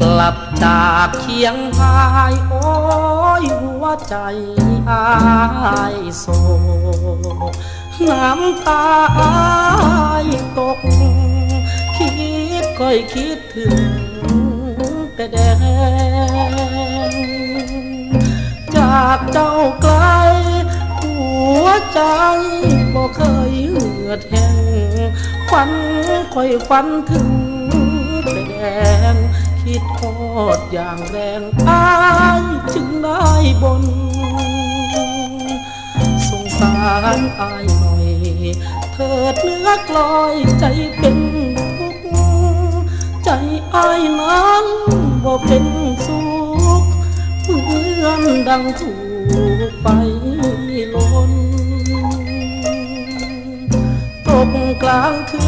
กลับจากเคียงพาย โอ้ยหัวใจอายโศกน้ำตาอายตก คิดค่อยคิดถึงแต่แดง จากเจ้าไกล หัวใจบ่เคยเหือดแห้งควันค่อยควันถึง คิดโทษอย่างแรงอายจึงได้บน สงสารอายหน่อยเถิดเนื้อกลอยใจเป็นทุกข์ใจอายนั้นบ่เป็นสุขเหมือนดังถูกไฟลนตกกลางคืน